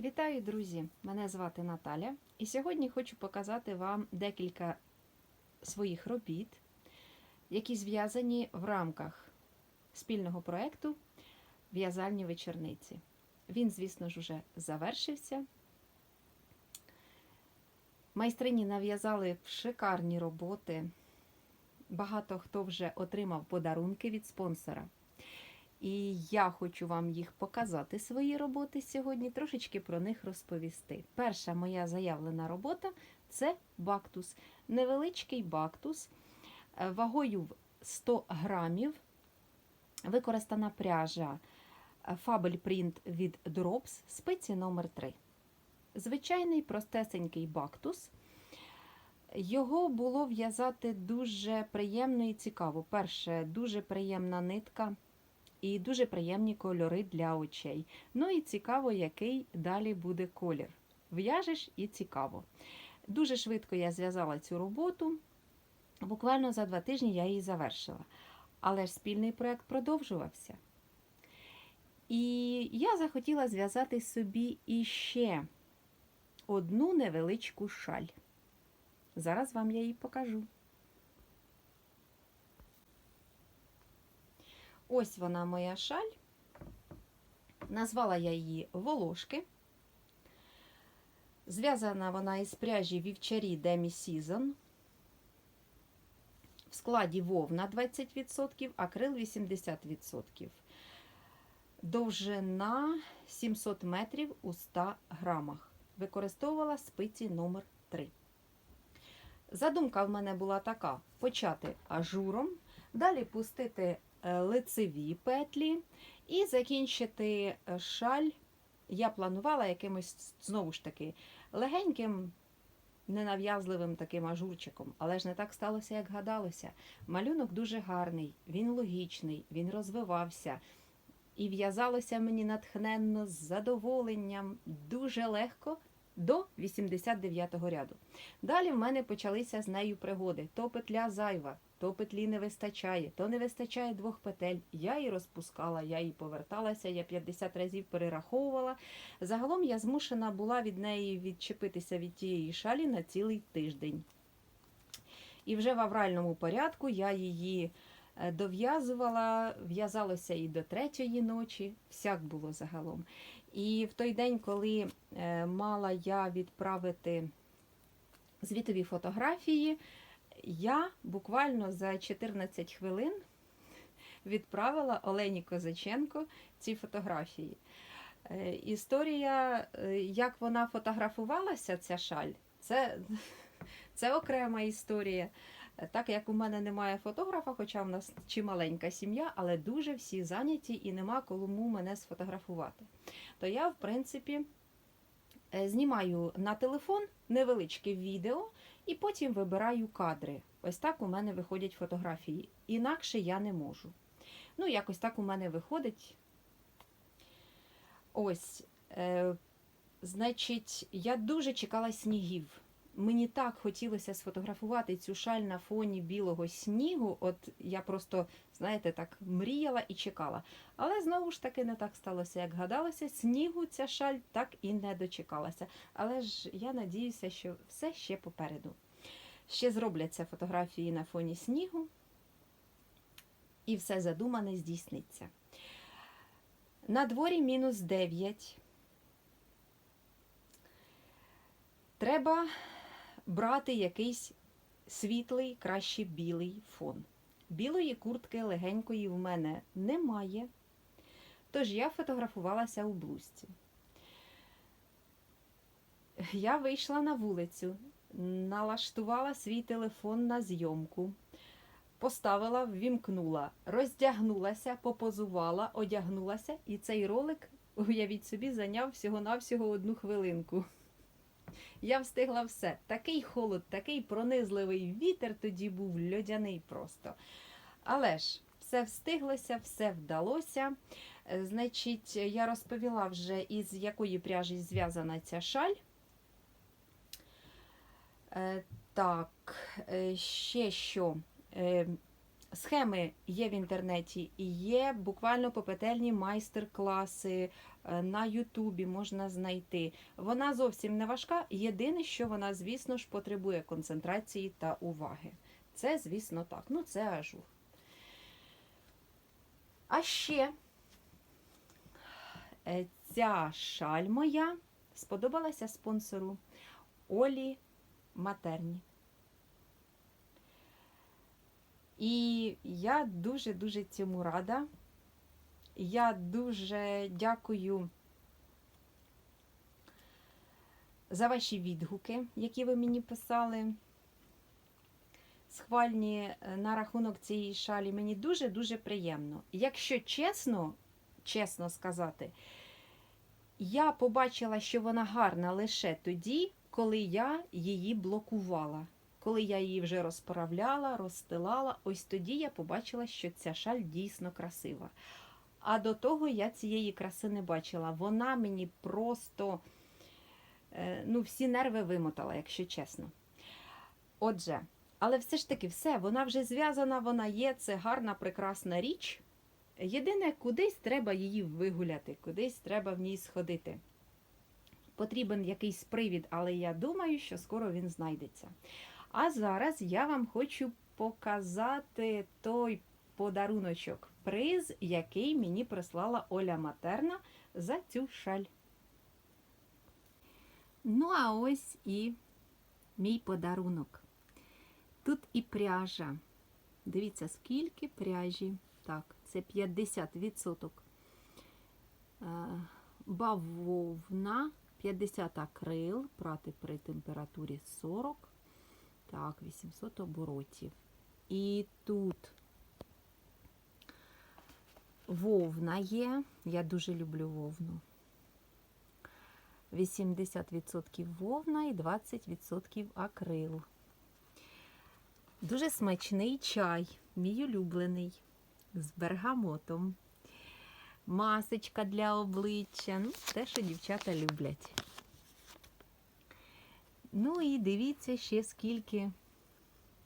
Вітаю, друзі! Мене звати Наталя, і сьогодні хочу показати вам декілька своїх робіт, які зв'язані в рамках спільного проєкту В'язальні вечорниці. Він, звісно ж, уже завершився. Майстрині нав'язали шикарні роботи. Багато хто вже отримав подарунки від спонсора. І я хочу вам їх показати, свої роботи сьогодні, трошечки про них розповісти. Перша моя заявлена робота це бактус. Невеличкий бактус е, вагою в 100 грамів. Використана пряжа е, Print від Drops спиці номер 3 Звичайний простесенький бактус. Його було в'язати дуже приємно і цікаво. Перше, дуже приємна нитка і дуже приємні кольори для очей. Ну і цікаво, який далі буде колір. В'яжеш і цікаво. Дуже швидко я зв'язала цю роботу. Буквально за два тижні я її завершила. Але ж спільний проєкт продовжувався. І я захотіла зв'язати собі іще одну невеличку шаль. Зараз вам я її покажу. Ось вона моя шаль. Назвала я її Волошки. Зв'язана вона із пряжі вівчарі Demi Season. В складі вовна 20%, акрил 80%. Довжина 700 метрів у 100 грамах. Використовувала спиці номер 3 Задумка в мене була така: почати ажуром, далі пустити лицеві петлі і закінчити шаль. Я планувала якимось, знову ж таки, легеньким, ненав'язливим таким ажурчиком, але ж не так сталося, як гадалося. Малюнок дуже гарний, він логічний, він розвивався. І в'язалося мені натхненно, з задоволенням, дуже легко до 89-го ряду. Далі в мене почалися з нею пригоди. То петля зайва, то петлі не вистачає, то не вистачає двох петель. Я її розпускала, я її поверталася, я 50 разів перераховувала. Загалом я змушена була від неї відчепитися від тієї шалі на цілий тиждень. І вже в авральному порядку я її дов'язувала, в'язалося і до третьої ночі, всяк було загалом. І в той день, коли мала я відправити звітові фотографії, я буквально за 14 хвилин відправила Олені Козаченко ці фотографії. Історія, як вона фотографувалася, ця шаль, це, це окрема історія. Так як у мене немає фотографа, хоча в нас чималенька сім'я, але дуже всі зайняті і нема кому мене сфотографувати. То я, в принципі, знімаю на телефон невеличке відео і потім вибираю кадри. Ось так у мене виходять фотографії. Інакше я не можу. Ну, якось так у мене виходить. Ось, е, значить, я дуже чекала снігів. Мені так хотілося сфотографувати цю шаль на фоні білого снігу. От я просто, знаєте, так мріяла і чекала. Але знову ж таки не так сталося, як гадалося. Снігу ця шаль так і не дочекалася. Але ж я надіюся, що все ще попереду. Ще зробляться фотографії на фоні снігу, і все задумане здійсниться. На дворі мінус 9. Треба брати якийсь світлий, краще білий фон. Білої куртки легенької в мене немає, тож я фотографувалася у блузці. Я вийшла на вулицю, налаштувала свій телефон на зйомку, поставила, ввімкнула, роздягнулася, попозувала, одягнулася, і цей ролик, уявіть собі, зайняв всього-навсього одну хвилинку. Я встигла все. Такий холод, такий пронизливий вітер тоді був льодяний просто. Але ж все встиглося, все вдалося. Значить, я розповіла вже, із якої пряжі зв'язана ця шаль. Так, ще що. Схеми є в інтернеті і є буквально попетельні майстер-класи е, на Ютубі можна знайти. Вона зовсім не важка. Єдине, що вона, звісно ж, потребує концентрації та уваги. Це, звісно, так. Ну, це ажур. А ще е, ця шаль моя сподобалася спонсору Олі Матерні. І я дуже-дуже цьому рада. Я дуже дякую за ваші відгуки, які ви мені писали. Схвальні е, на рахунок цієї шалі. Мені дуже-дуже приємно. Якщо чесно, чесно сказати, я побачила, що вона гарна лише тоді, коли я її блокувала. Коли я її вже розправляла, розстилала, ось тоді я побачила, що ця шаль дійсно красива. А до того я цієї краси не бачила. Вона мені просто е, ну, всі нерви вимотала, якщо чесно. Отже, але все ж таки, все, вона вже зв'язана, вона є, це гарна, прекрасна річ. Єдине, кудись треба її вигуляти, кудись треба в ній сходити. Потрібен якийсь привід, але я думаю, що скоро він знайдеться. А зараз я вам хочу показати той подаруночок, приз, який мені прислала Оля Матерна за цю шаль. Ну, а ось і мій подарунок. Тут і пряжа. Дивіться, скільки пряжі. Так, це 50% е, бавовна, 50 акрил, прати при температурі 40. Так, 800 оборотів. І тут вовна є. Я дуже люблю вовну. 80% вовна і 20% акрил. Дуже смачний чай, мій улюблений, з бергамотом. Масочка для обличчя. Ну, те, що дівчата люблять. Ну і дивіться ще скільки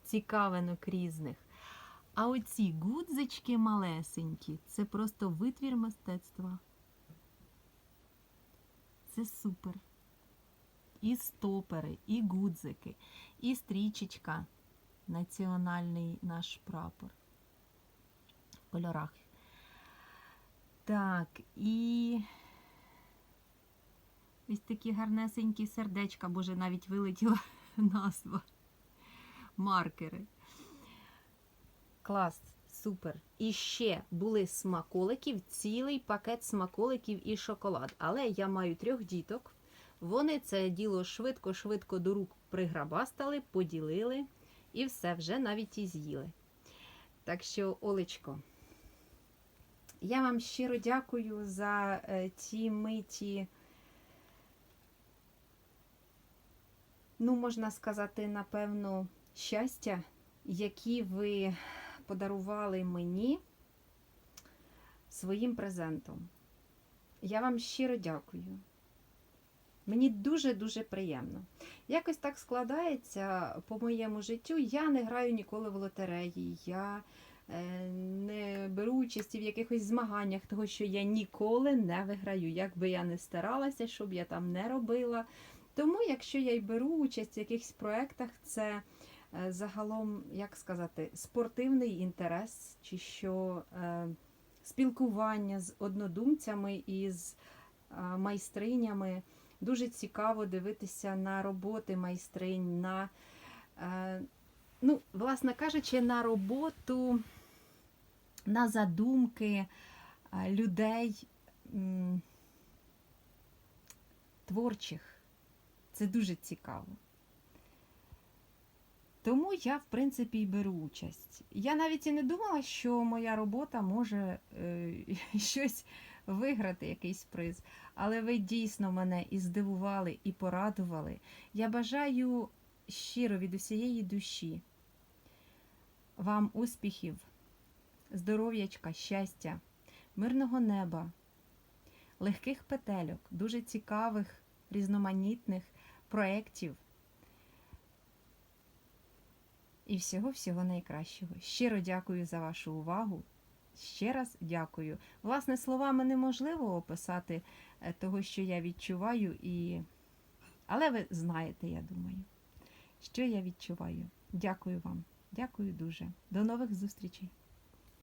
цікавинок різних. А оці гудзички малесенькі це просто витвір мистецтва. Це супер. І стопери, і гудзики, і стрічечка. Національний наш прапор. В кольорах. Так, і ось такі гарнесенькі сердечка, боже, навіть вилетіла назва. Маркери. Клас, супер. І ще були смаколиків, цілий пакет смаколиків і шоколад. Але я маю трьох діток. Вони це діло швидко-швидко до рук приграбастали, поділили і все вже навіть і з'їли. Так що, Олечко, я вам щиро дякую за е, ті миті, ну, можна сказати, напевно, щастя, які ви подарували мені своїм презентом. Я вам щиро дякую. Мені дуже-дуже приємно. Якось так складається по моєму життю. Я не граю ніколи в лотереї. Я е, не беру участі в якихось змаганнях, того що я ніколи не виграю. Як би я не старалася, щоб я там не робила. Тому, якщо я й беру участь в якихось проєктах, це загалом, як сказати, спортивний інтерес, чи що е, спілкування з однодумцями і з е, майстринями. Дуже цікаво дивитися на роботи майстринь, на, е, ну, власне кажучи, на роботу, на задумки е, людей творчих. Це дуже цікаво. Тому я, в принципі, і беру участь. Я навіть і не думала, що моя робота може е, щось виграти, якийсь приз. Але ви дійсно мене і здивували, і порадували. Я бажаю щиро від усієї душі вам успіхів, здоров'ячка, щастя, мирного неба, легких петельок, дуже цікавих, різноманітних проєктів. І всього-всього найкращого. Щиро дякую за вашу увагу. Ще раз дякую. Власне, словами неможливо описати е, того, що я відчуваю, і... але ви знаєте, я думаю, що я відчуваю. Дякую вам. Дякую дуже. До нових зустрічей.